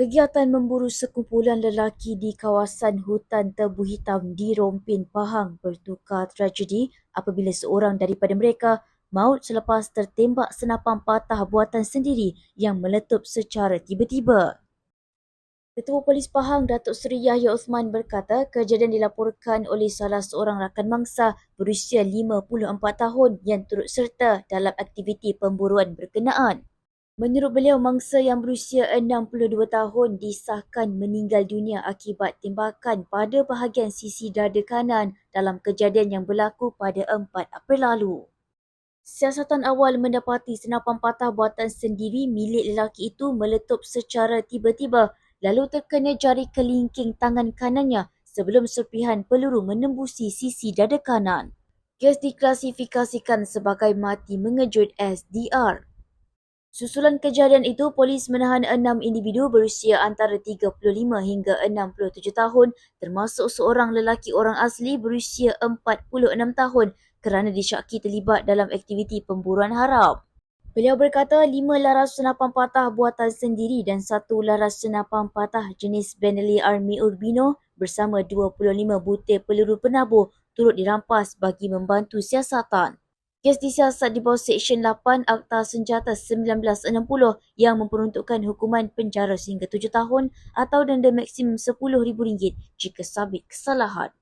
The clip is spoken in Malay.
Kegiatan memburu sekumpulan lelaki di kawasan hutan tebu hitam di Rompin, Pahang bertukar tragedi apabila seorang daripada mereka maut selepas tertembak senapan patah buatan sendiri yang meletup secara tiba-tiba. Ketua Polis Pahang Datuk Seri Yahya Osman berkata kejadian dilaporkan oleh salah seorang rakan mangsa berusia 54 tahun yang turut serta dalam aktiviti pemburuan berkenaan. Menurut beliau, mangsa yang berusia 62 tahun disahkan meninggal dunia akibat tembakan pada bahagian sisi dada kanan dalam kejadian yang berlaku pada 4 April lalu. Siasatan awal mendapati senapan patah buatan sendiri milik lelaki itu meletup secara tiba-tiba lalu terkena jari kelingking tangan kanannya sebelum serpihan peluru menembusi sisi dada kanan. Kes diklasifikasikan sebagai mati mengejut SDR. Susulan kejadian itu, polis menahan enam individu berusia antara 35 hingga 67 tahun termasuk seorang lelaki orang asli berusia 46 tahun kerana disyaki terlibat dalam aktiviti pemburuan haram. Beliau berkata lima laras senapan patah buatan sendiri dan satu laras senapan patah jenis Benelli Army Urbino bersama 25 butir peluru penabur turut dirampas bagi membantu siasatan. Kes disiasat di bawah Seksyen 8 Akta Senjata 1960 yang memperuntukkan hukuman penjara sehingga 7 tahun atau denda maksimum RM10,000 jika sabit kesalahan.